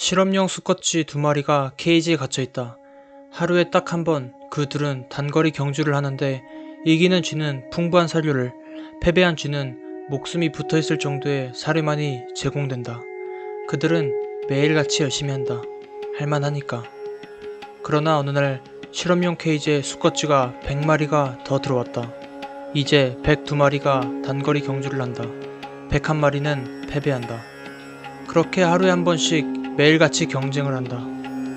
실험용 수컷쥐 두 마리가 케이지에 갇혀 있다. 하루에 딱 한 번 그 둘은 단거리 경주를 하는데 이기는 쥐는 풍부한 사료를, 패배한 쥐는 목숨이 붙어 있을 정도의 사료만이 제공된다. 그들은 매일같이 열심히 한다. 할만하니까. 그러나 어느 날 실험용 케이지에 수컷쥐가 100마리가 더 들어왔다. 이제 102마리가 단거리 경주를 한다. 101마리는 패배한다. 그렇게 하루에 한 번씩 매일같이 경쟁을 한다.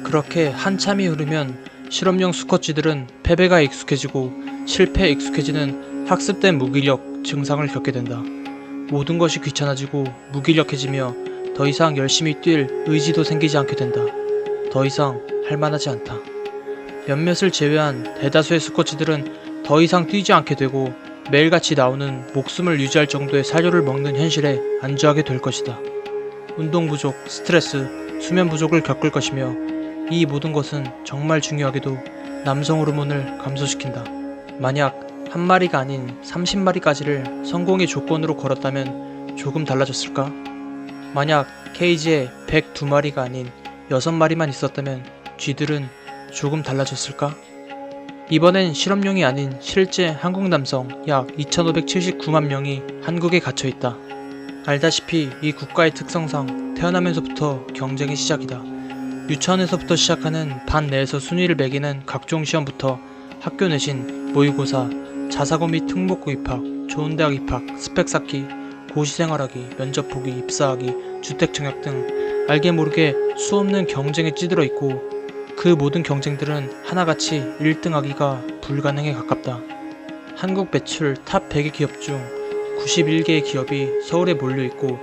그렇게 한참이 흐르면 실험용 수컷쥐들은 패배가 익숙해지고 실패에 익숙해지는 학습된 무기력 증상을 겪게 된다. 모든 것이 귀찮아지고 무기력해지며 더 이상 열심히 뛸 의지도 생기지 않게 된다. 더 이상 할만하지 않다. 몇몇을 제외한 대다수의 수컷쥐들은 더 이상 뛰지 않게 되고 매일같이 나오는 목숨을 유지할 정도의 사료를 먹는 현실에 안주하게 될 것이다. 운동 부족, 스트레스, 수면 부족을 겪을 것이며 이 모든 것은 정말 중요하게도 남성 호르몬을 감소시킨다. 만약 한 마리가 아닌 30마리까지를 성공의 조건으로 걸었다면 조금 달라졌을까? 만약 케이지에 102마리가 아닌 6마리만 있었다면 쥐들은 조금 달라졌을까? 이번엔 실험용이 아닌 실제 한국 남성 약 2,579만 명이 한국에 갇혀 있다. 알다시피 이 국가의 특성상 태어나면서부터 경쟁이 시작이다. 유치원에서부터 시작하는 반 내에서 순위를 매기는 각종 시험부터 학교 내신, 모의고사, 자사고 및 특목고 입학, 좋은 대학 입학, 스펙 쌓기, 고시 생활하기, 면접 보기, 입사하기, 주택 청약 등 알게 모르게 수없는 경쟁에 찌들어 있고 그 모든 경쟁들은 하나같이 1등하기가 불가능에 가깝다. 한국 매출 탑 100의 기업 중 91개의 기업이 서울에 몰려 있고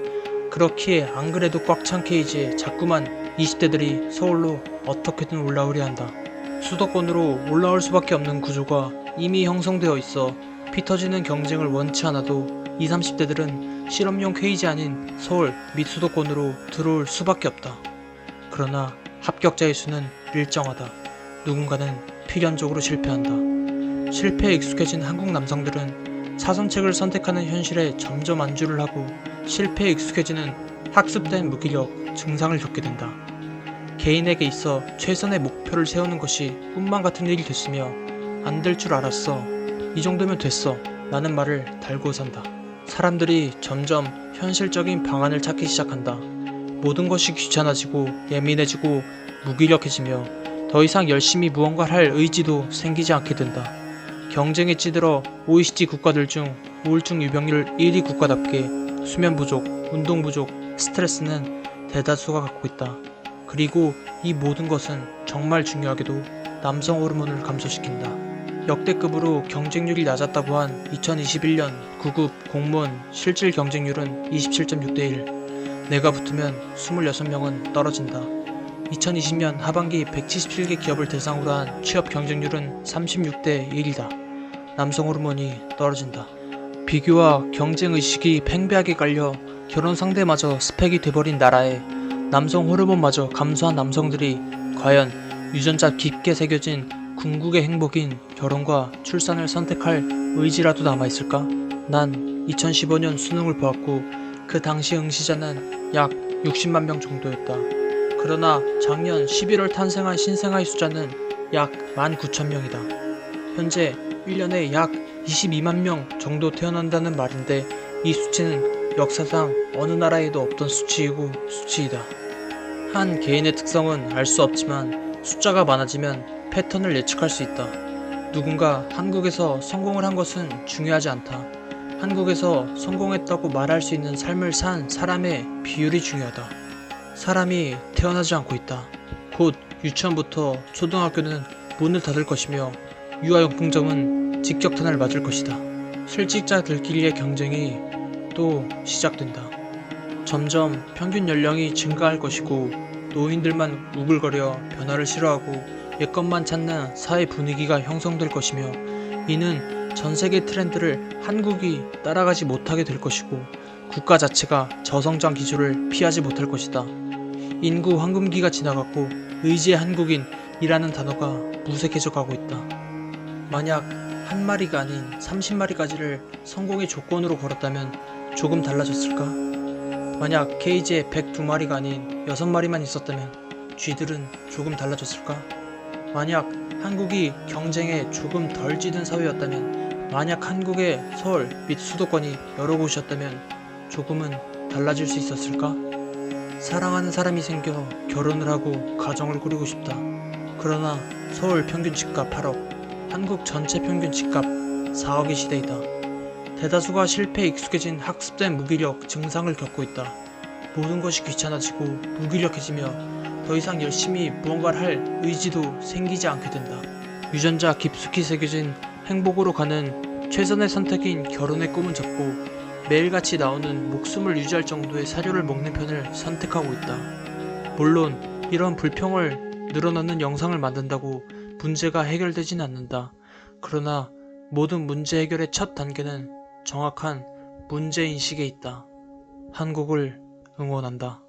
그렇기에 안 그래도 꽉 찬 케이지에 자꾸만 20대들이 서울로 어떻게든 올라오려 한다. 수도권으로 올라올 수밖에 없는 구조가 이미 형성되어 있어 피 터지는 경쟁을 원치 않아도 20, 30대들은 실험용 케이지 아닌 서울 및 수도권으로 들어올 수밖에 없다. 그러나 합격자의 수는 일정하다. 누군가는 필연적으로 실패한다. 실패에 익숙해진 한국 남성들은 사선책을 선택하는 현실에 점점 안주를 하고 실패에 익숙해지는 학습된 무기력 증상을 겪게 된다. 개인에게 있어 최선의 목표를 세우는 것이 꿈만 같은 일이 됐으며 안 될 줄 알았어. 이 정도면 됐어. 라는 말을 달고 산다. 사람들이 점점 현실적인 방안을 찾기 시작한다. 모든 것이 귀찮아지고 예민해지고 무기력해지며 더 이상 열심히 무언가를 할 의지도 생기지 않게 된다. 경쟁에 찌들어 OECD 국가들 중 우울증 유병률 1위 국가답게 수면 부족, 운동 부족, 스트레스는 대다수가 갖고 있다. 그리고 이 모든 것은 정말 중요하게도 남성 호르몬을 감소시킨다. 역대급으로 경쟁률이 낮았다고 한 2021년 9급 공무원 실질 경쟁률은 27.6대 1. 내가 붙으면 26명은 떨어진다. 2020년 하반기 177개 기업을 대상으로 한 취업 경쟁률은 36대 1이다. 남성 호르몬이 떨어진다. 비교와 경쟁 의식이 팽배하게 깔려 결혼 상대마저 스펙이 돼버린 나라에 남성 호르몬마저 감소한 남성들이 과연 유전자 깊게 새겨진 궁극의 행복인 결혼과 출산을 선택할 의지라도 남아있을까? 난 2015년 수능을 보았고 그 당시 응시자는 약 60만 명 정도였다. 그러나 작년 11월 탄생한 신생아의 숫자는 약 19,000명이다. 현재 1년에 약 22만 명 정도 태어난다는 말인데 이 수치는 역사상 어느 나라에도 없던 수치이고 수치이다. 한 개인의 특성은 알 수 없지만 숫자가 많아지면 패턴을 예측할 수 있다. 누군가 한국에서 성공을 한 것은 중요하지 않다. 한국에서 성공했다고 말할 수 있는 삶을 산 사람의 비율이 중요하다. 사람이 태어나지 않고 있다. 곧 유치원부터 초등학교는 문을 닫을 것이며 유아용품점은 직격탄을 맞을 것이다. 실직자들끼리의 경쟁이 또 시작된다. 점점 평균 연령이 증가할 것이고 노인들만 우글거려 변화를 싫어하고 옛것만 찾는 사회 분위기가 형성될 것이며 이는 전 세계 트렌드를 한국이 따라가지 못하게 될 것이고 국가 자체가 저성장 기조를 피하지 못할 것이다. 인구 황금기가 지나갔고 의지의 한국인이라는 단어가 무색해져 가고 있다. 만약 한 마리가 아닌 30마리까지를 성공의 조건으로 걸었다면 조금 달라졌을까? 만약 케이지에 102마리가 아닌 6마리만 있었다면 쥐들은 조금 달라졌을까? 만약 한국이 경쟁에 조금 덜 찌든 사회였다면 만약 한국의 서울 및 수도권이 여러 곳이었다면 조금은 달라질 수 있었을까? 사랑하는 사람이 생겨 결혼을 하고 가정을 꾸리고 싶다. 그러나 서울 평균 집값 8억, 한국 전체 평균 집값 4억의 시대이다. 대다수가 실패에 익숙해진 학습된 무기력 증상을 겪고 있다. 모든 것이 귀찮아지고 무기력해지며 더 이상 열심히 무언가를 할 의지도 생기지 않게 된다. 유전자 깊숙이 새겨진 행복으로 가는 최선의 선택인 결혼의 꿈은 접고 매일같이 나오는 목숨을 유지할 정도의 사료를 먹는 편을 선택하고 있다. 물론 이런 불평을 늘어놓는 영상을 만든다고 문제가 해결되진 않는다. 그러나 모든 문제 해결의 첫 단계는 정확한 문제 인식에 있다. 한국을 응원한다.